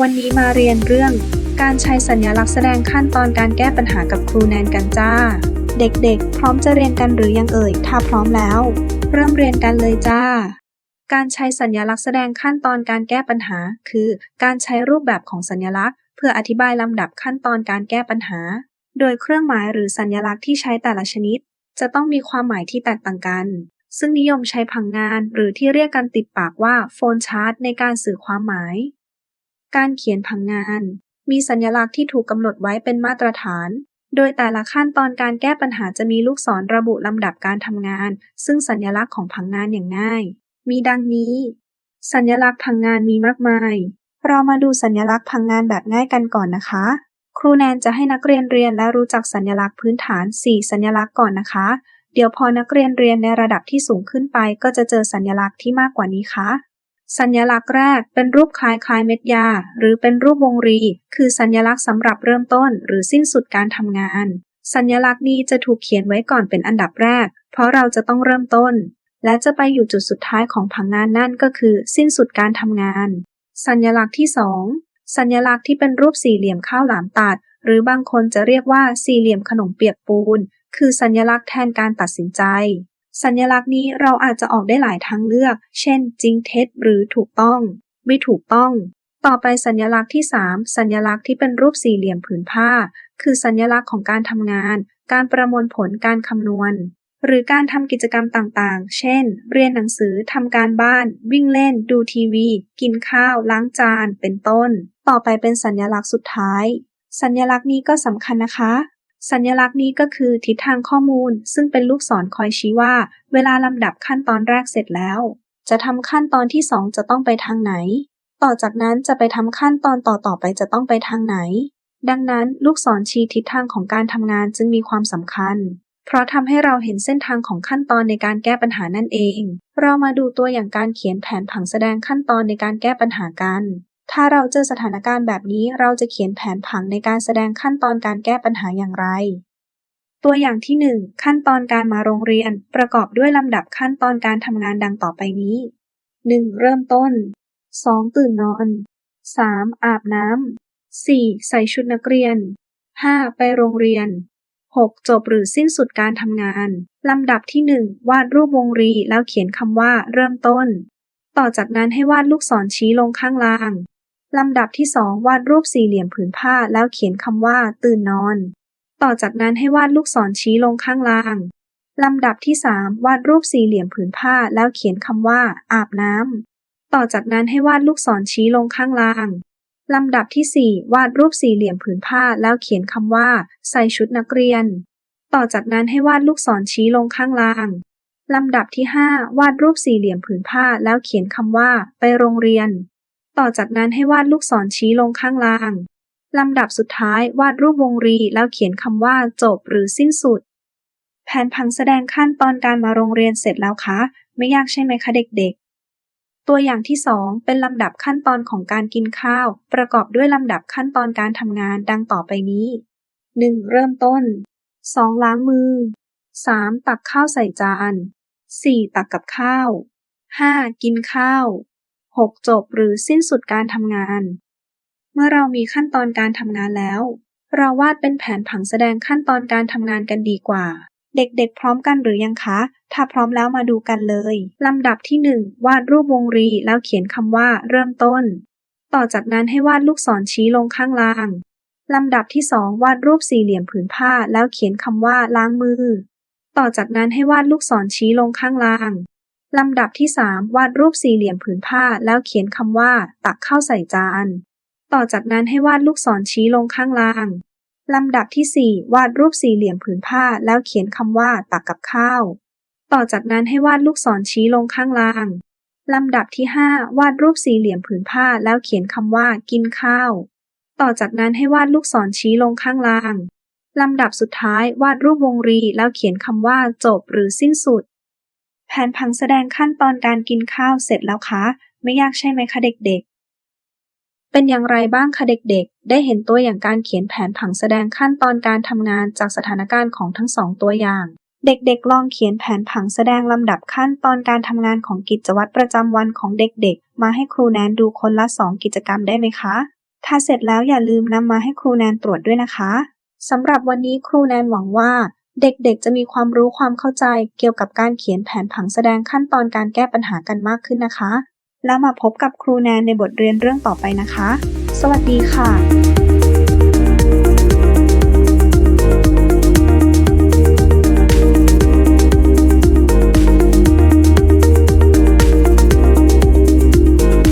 วันนี้มาเรียนเรื่องการใช้สัญลักษณ์แสดงขั้นตอนการแก้ปัญหากับครูแนนกันจ้า เด็กๆ พร้อมจะเรียนกันหรือยังเอ่ย ถ้าพร้อมแล้ว เริ่มเรียนกันเลยจ้า การใช้สัญลักษณ์แสดงขั้นตอนการแก้ปัญหา คือ การใช้รูปแบบของสัญลักษณ์ เพื่ออธิบายลำดับขั้นตอนการแก้ปัญหา โดยเครื่องหมายหรือสัญลักษณ์ที่ใช้แต่ละชนิด จะต้องมีความหมายที่แตกต่างกัน ซึ่งนิยมใช้ผังงานหรือที่เรียกกันติดปากว่าโฟนชาร์ตในการสื่อความหมาย การเขียนผังงาน มีสัญลักษณ์ที่ถูกกำหนดไว้เป็นมาตรฐาน โดยแต่ละขั้นตอนการแก้ปัญหาจะมีลูกศรระบุลำดับการทำงาน ซึ่งสัญลักษณ์ของผังงานอย่างง่าย มีดังนี้ สัญลักษณ์ผังงานมีมากมาย เรามาดูสัญลักษณ์ผังงานแบบง่ายกันก่อนนะคะ ครูแนนจะให้นักเรียนเรียนและรู้จักสัญลักษณ์พื้นฐาน 4 สัญลักษณ์ก่อนนะคะ เดี๋ยวพอนักเรียนเรียนในระดับที่สูงขึ้นไป ก็จะเจอสัญลักษณ์ที่มากกว่านี้ค่ะ สัญลักษณ์แรกเป็นรูปคล้ายคล้ายเม็ดยา หรือเป็นรูปวงรี คือสัญลักษณ์สำหรับเริ่มต้น หรือสิ้นสุดการทำงาน สัญลักษณ์นี้จะถูกเขียนไว้ก่อนเป็นอันดับแรก เพราะเราจะต้องเริ่มต้น และจะไปอยู่จุดสุดท้ายของผังงานนั่นก็คือ สิ้นสุดการทำงาน สัญลักษณ์ที่ 2 สัญลักษณ์ที่เป็นรูปสี่เหลี่ยมข้าวหลามตัด หรือบางคนจะเรียกว่าสี่เหลี่ยมขนมเปียกปูน คือสัญลักษณ์แทนการตัดสินใจ สัญลักษณ์นี้เราอาจจะออกได้หลายทางเลือก เช่น จริงเท็จหรือถูกต้อง ไม่ถูกต้อง ต่อไปสัญลักษณ์ที่ 3 สัญลักษณ์ที่เป็นรูปสี่เหลี่ยมผืนผ้า คือสัญลักษณ์ของการทำงาน การประมวลผลการคำนวณ หรือการทำกิจกรรมต่างๆ เช่น เรียนหนังสือทำการบ้าน วิ่งเล่น ดูทีวี กินข้าว ล้างจาน เป็นต้น ต่อไปเป็นสัญลักษณ์สุดท้าย สัญลักษณ์นี้ก็สำคัญนะคะ สัญลักษณ์นี้ก็คือทิศทางข้อมูล ซึ่งเป็นลูกศรคอยชี้ว่า เวลาลำดับขั้นตอนแรกเสร็จแล้ว จะทำขั้นตอนที่ 2 จะต้องไปทางไหน ต่อจากนั้นจะไปทำขั้นตอนต่อๆไปจะต้องไปทางไหน ดังนั้นลูกศรชี้ทิศทางของการทำงานจึงมีความสำคัญ เพราะทำให้เราเห็นเส้นทางของขั้นตอนในการแก้ปัญหานั่นเอง เรามาดูตัวอย่างการเขียนแผนผังแสดงขั้นตอนในการแก้ปัญหากัน ถ้าเราเจอสถานการณ์แบบนี้เราจะเขียนแผนผังในการแสดงขั้นตอนการแก้ปัญหาอย่างไร ตัวอย่างที่ 1 ขั้นตอนการมาโรงเรียนประกอบด้วยลำดับขั้นตอนการทำงานดังต่อไปนี้ 1. เริ่มต้น 2. ตื่นนอน 3. อาบน้ำ 4. ใส่ชุดนักเรียน 5. ไปโรงเรียน 6. จบหรือสิ้นสุดการทำงาน ลำดับที่ 1 วาดรูปวงรีแล้วเขียนคำว่า เริ่มต้น ต่อจากนั้นให้วาดลูกศรชี้ลงข้างล่าง ลำดับที่2วาดรูปสี่เหลี่ยมผืนผ้าแล้วเขียนคำว่า ตื่นนอน ต่อจากนั้นให้วาดลูกศรชี้ลงข้างล่าง ลำดับที่3วาดรูปสี่เหลี่ยมผืนผ้าแล้วเขียนคำว่า อาบน้ำ ต่อจากนั้นให้วาดลูกศรชี้ลงข้างล่าง ลำดับที่4วาดรูปสี่เหลี่ยมผืนผ้าแล้วเขียนคำว่า ใส่ชุดนักเรียน ต่อจากนั้นให้วาดลูกศรชี้ลงข้างล่างลำดับที่ 5 วาดรูปสี่เหลี่ยมผืนผ้าแล้วเขียนคำว่า ไปโรงเรียน ต่อจากนั้นให้วาดลูกศรชี้ลงข้างล่าง ลำดับสุดท้ายวาดรูปวงรีแล้วเขียนคำว่าจบหรือสิ้นสุด แผนผังแสดงขั้นตอนการมาโรงเรียนเสร็จแล้วคะ ไม่ยากใช่ไหมคะเด็กๆ ตัวอย่างที่ 2 เป็นลำดับขั้นตอนของการกินข้าว ประกอบด้วยลำดับขั้นตอนการทำงานดังต่อไปนี้ 1. เริ่มต้น 2. ล้างมือ 3. ตักข้าวใส่จาน 4. ตักกับข้าว 5. กินข้าว 6. จบหรือสิ้นสุดการทำงาน เมื่อเรามีขั้นตอนการทำงานแล้ว เราวาดเป็นแผนผังแสดงขั้นตอนการทำงานกันดีกว่า เด็กๆ พร้อมกันหรือยังคะ ถ้าพร้อมแล้วมาดูกันเลย ลำดับที่ 1 วาดรูปวงรีแล้วเขียนคำว่า เริ่มต้น ต่อจากนั้นให้วาดลูกศรชี้ลงข้างล่าง ลำดับที่ 2 วาดรูปสี่เหลี่ยมผืนผ้าแล้วเขียนคำว่าล้างมือ ต่อจากนั้นให้วาดลูกศรชี้ลงข้างล่าง ลำดับที่ 3 วาดรูปสี่เหลี่ยมผืนผ้าแล้วเขียนคำว่า ตักข้าวใส่จาน ต่อจากนั้นให้วาดลูกศรชี้ลงข้างล่าง ลำดับที่ 4 วาดรูปสี่เหลี่ยมผืนผ้าแล้วเขียนคำว่า ตักกับข้าว ต่อจากนั้นให้วาดลูกศรชี้ลงข้างล่าง ลำดับที่ 5 วาดรูปสี่เหลี่ยมผืนผ้าแล้วเขียนคำว่า กินข้าว ต่อจากนั้นให้วาดลูกศรชี้ลงข้างล่าง ลำดับสุดท้ายวาดรูปวงรีแล้วเขียนคำว่า จบหรือสิ้นสุด แผนผังแสดงขั้นตอนการกินข้าวเสร็จแล้วคะ ไม่ยากใช่ไหมคะเด็กๆ เป็นอย่างไรบ้างคะเด็กๆ ได้เห็นตัวอย่างการเขียนแผนผังแสดงขั้นตอนการทำงานจากสถานการณ์ของทั้งสองตัวอย่าง เด็กๆ ลองเขียนแผนผังแสดงลำดับขั้นตอนการทำงานของกิจวัตรประจำวันของเด็กๆ มาให้ครูแนนดูคนละสองกิจกรรมได้ไหมคะ ถ้าเสร็จแล้วอย่าลืมนำมาให้ครูแนนตรวจด้วยนะคะสำหรับวันนี้ครูแนนหวังว่า เด็กๆ จะมีความรู้ความเข้าใจเกี่ยวกับการเขียนแผนผังแสดงขั้นตอนการแก้ปัญหากันมากขึ้นนะคะ แล้วมาพบกับครูแนนในบทเรียนเรื่องต่อไปนะคะ สวัสดีค่ะ